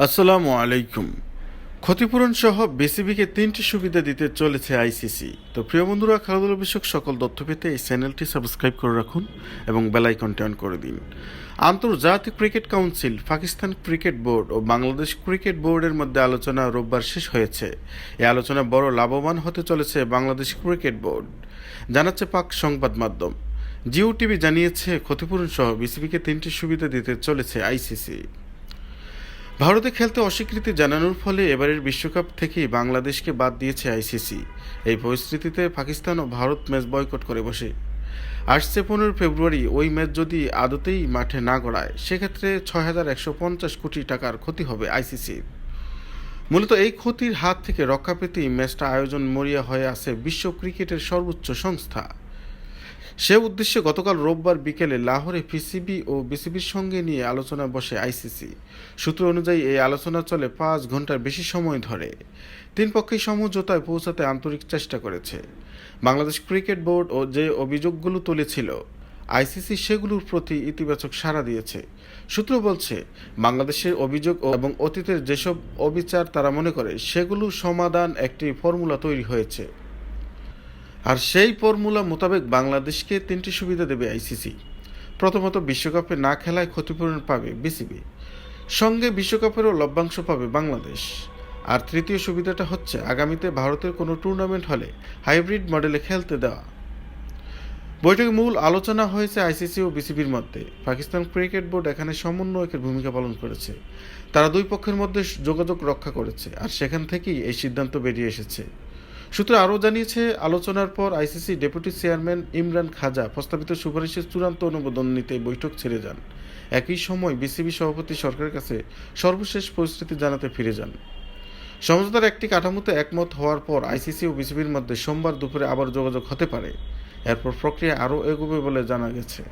আসসালামু আলাইকুম। ক্ষতিপূরণ সহ বিসিবিকে তিনটি সুবিধা দিতে চলেছে আইসিসি। তো প্রিয় বন্ধুরা খেলাধুলা বিষয়ক সকল তথ্য পেতে এই চ্যানেলটি সাবস্ক্রাইব করে রাখুন এবং বেল আইকনটি অন করে দিন। আন্তর্জাতিক cricket council, Pakistan cricket board ও বাংলাদেশ ক্রিকেট বোর্ডের মধ্যে আলোচনা রোববার শেষ হয়েছে। এই আলোচনা বড় লাভবান হতে চলেছে বাংলাদেশ ক্রিকেট বোর্ড, জানাচ্ছে পাক সংবাদ মাধ্যম। জিও টিভি জানিয়েছে ক্ষতিপূরণ সহ বিসিবিকে তিনটি সুবিধা দিতে চলেছে আইসিসি। ভারতে খেলতে অস্বীকৃতি জানানোর ফলে এবারের বিশ্বকাপ থেকেই বাংলাদেশকে বাদ দিয়েছে আইসিসি। এই পরিস্থিতিতে পাকিস্তান ও ভারত ম্যাচ বয়কট করে বসে। আসছে পনেরো ফেব্রুয়ারি, ওই ম্যাচ যদি আদতেই মাঠে না গড়ায়, সেক্ষেত্রে ছয় হাজার একশো পঞ্চাশ কোটি টাকার ক্ষতি হবে আইসিসির। মূলত এই ক্ষতির হাত থেকে রক্ষা পেতেই ম্যাচটা আয়োজন মরিয়া হয়ে আছে বিশ্ব ক্রিকেটের সর্বোচ্চ সংস্থা। সে উদ্দেশ্যে গতকাল রোববার বিকেলে লাহোরে পিসিবি ও বিসিবির সঙ্গে নিয়ে আলোচনা বসে আইসিসি। সূত্র অনুযায়ী এই আলোচনা চলে পাঁচ ঘণ্টার বেশি সময় ধরে। তিন পক্ষই সমঝোতায় পৌঁছাতে আন্তরিক চেষ্টা করেছে। বাংলাদেশ ক্রিকেট বোর্ড ও যে অভিযোগগুলো তুলেছিল, আইসিসি সেগুলোর প্রতি ইতিবাচক সাড়া দিয়েছে। সূত্র বলছে, বাংলাদেশের অভিযোগ এবং অতীতের যেসব অবিচার তারা মনে করে সেগুলো সমাধান একটি ফর্মুলা তৈরি হয়েছে। আর সেই ফর্মুলা মোতাবেক বাংলাদেশকে তিনটি সুবিধা দেবে আইসিসি। প্রথমত, বিশ্বকাপে না খেলায় ক্ষতিপূরণ পাবে বিসিবি। সঙ্গে বিশ্বকাপেরও লভ্যাংশ পাবে বাংলাদেশ। আর তৃতীয় সুবিধাটা হচ্ছে, আগামীতে ভারতের কোনো টুর্নামেন্ট হলে হাইব্রিড মডেলে খেলতে দেওয়া। বৈঠকে মূল আলোচনা হয়েছে আইসিসি ও বিসিবির মধ্যে। পাকিস্তান ক্রিকেট বোর্ড এখানে সমন্বয়কের ভূমিকা পালন করেছে। তারা দুই পক্ষের মধ্যে যোগাযোগ রক্ষা করেছে, আর সেখান থেকেই এই সিদ্ধান্ত বেরিয়ে এসেছে। সূত্র আরও জানিয়েছে, আলোচনার পর ICC deputy chairman Imran Khawaja প্রস্তাবিত সুপারিশের চূড়ান্ত অনুমোদন নিতে বৈঠক ছেড়ে যান। একই সময় বিসিবি সভাপতি সরকারের কাছে সর্বশেষ পরিস্থিতি জানাতে ফিরে যান। সমঝোতার একটি কাঠামোতে একমত হওয়ার পর আইসিসি ও বিসিবির মধ্যে সোমবার দুপুরে আবার যোগাযোগ হতে পারে। এরপর প্রক্রিয়া আরও এগোবে বলে জানা গেছে।